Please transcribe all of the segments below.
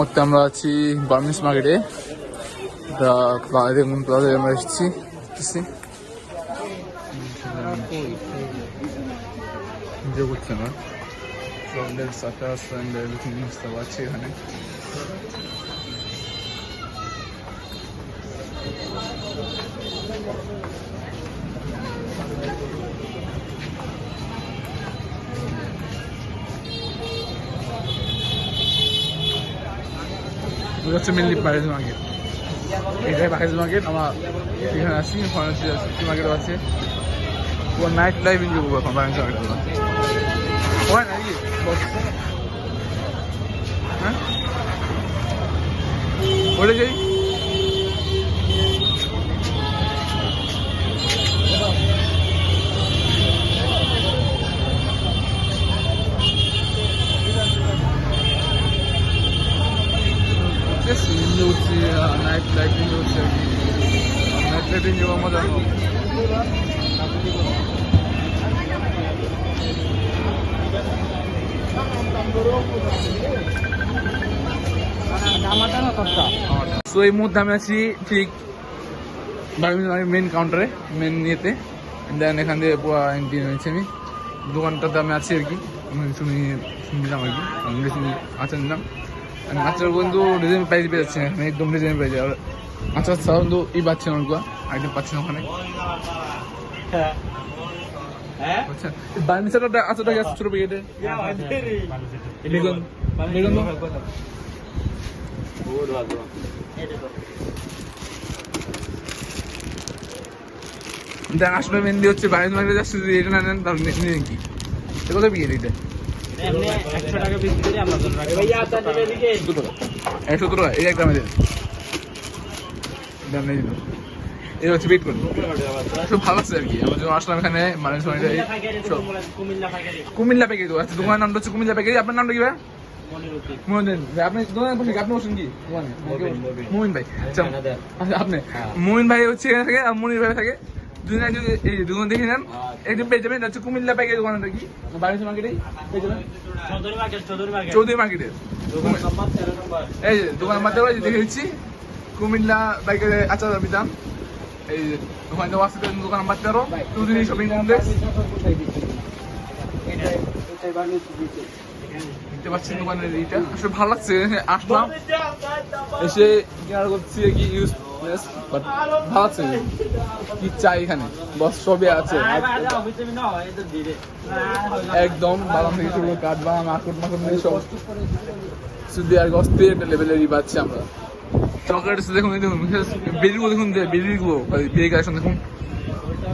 মুহূর্তে আমরা আছি বার্মিস মার্কেটে। দেখুন প্লাজা আমরা এসেছি ভিডিও করছে প্রবলেম সাকাস অ্যান্ড এখানে। হচ্ছে মেনলি প্যারেজ মার্কেট। এটাই প্যারেজ মার্কেট, আমার এখানে আছি ফরেন্সি সিটি মার্কেটও আছে। পুরো নাইট লাইফ এনজয় করব এখন প্যারেজ মার্কেট কি নাইট লাইফ এনজয় করার মজা সো এই মুহূর্তে আমি আছি ঠিক মেন কাউন্টারে মেন ইয়েতে। দেন এখান পুরো এন্ট্রি হয়েছে আমি। দোকানটাতে আমি আছি আর কি। আমি শুনি, শুনছিলাম আর কি। মেডিসিন আচার বন্ধু ডিজাইন প্রাইস পেয়ে যাচ্ছে এখানে একদম ডিজাইন প্রাইস আর আচার সাউন্ড ই পাচ্ছে না অনেকগুলো আইটেম পাচ্ছে ওখানে আচ্ছা গেছে ছোট আসলে মেনলি হচ্ছে বাইরে মার্কেটে যাচ্ছে এটা না নেন, তাহলে নিয়ে কি? এটা বিয়ে এটা? একশো টাকা এই একটা আমাদের দাম নেই এটা হচ্ছে বেট করুন খুব ভালো আর কি আচ্ছা হচ্ছে মনির ভাই থাকে দুজন এই দুজন দেখে নেন একদিন পেয়ে যাবেন হচ্ছে কুমিল্লা প্যাকেজ দোকানটা কি? বাড়িতে মার্কেটেই পেয়ে যাবেন? চৌধুরী মার্কেট চৌধুরী মার্কেট চৌধুরী মার্কেটে দোকান নম্বর তেরো নম্বর। এই মাধ্যমে যে দেখে দিচ্ছি কুমিল্লা বাইকের আচার বিধান। এই যে ওখানে ওয়াসি দোকান নাম্বার তেরো। চৌধুরী শপিং কমপ্লেক্স দেখতে পাচ্ছেন দোকানের এইটা। আসলে ভালো লাগছে আসলাম। এসে কেনার করছি কি ইউজ বাট ভালো লাগছে কি চাই এখানে? বস সবই আছে। একদম বাদাম থেকে শুরু কাঠ বাদাম আকুট মাকুট থেকে সব। শুধু আর গস্তে একটা লেভেলেরই পাচ্ছি আমরা। চকলেট আছে দেখুন দেখুন বেরিগুলো দেখুন বেরিগুলো বেরি কালেকশন দেখুন।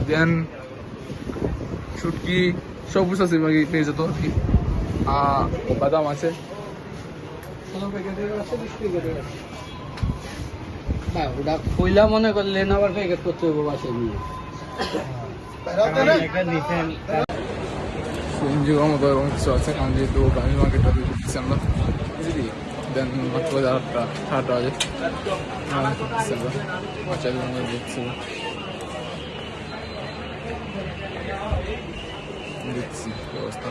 দেন শুটকি, সব কিছু আছে পেয়ে যেত আর কি। বাদাম আছে। ওটা কইলা মনে করলেন আবার প্যাকেট করতে হবে বাসে নিয়ে আছে কারণ যেহেতু গাড়ি মার্কেটটা আমরা বুঝলি দেন মাত্র আটটা হ্যাঁ, দেখছি দেখছি অবস্থা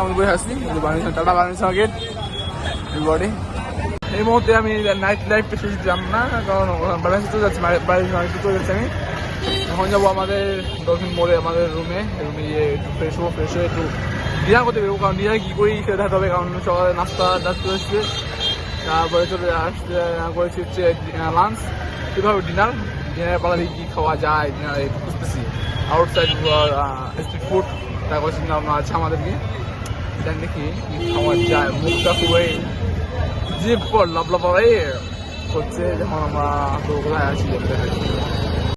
আমি বসে আসছি বানিয়েছি টাটা বানিয়েছি মার্কেট বডি এই মুহূর্তে আমি নাইট লাইফ বেশি যাম না, কারণ বাড়ি তো যাচ্ছি, বাড়ি মার্কেট তো যাচ্ছি আমি। এখন যাব আমাদের ডলফিন মোড়ে আমাদের রুমে রুমে গিয়ে একটু ফ্রেশ হব ফ্রেশ হয়ে একটু ডিনার করতে বেরবো, কারণ ডিনার কী করি সেটা দেখাতে হবে, কারণ সকালে নাস্তা ডাস্তে এসছে। তারপরে চলে আসতে করেছি হচ্ছে লাঞ্চ কীভাবে ডিনার ডিনারের পালা দিয়ে কী খাওয়া যায় ডিনারে বুঝতেছি আউটসাইড স্ট্রিট ফুড তারপর চিন্তা ভাবনা আছে আমাদেরকে। দেখি কী খাওয়া যায়, মুখটা খুবই জিভ পর লাভ লাভ হচ্ছে যখন আমরা তো কোথায় আছি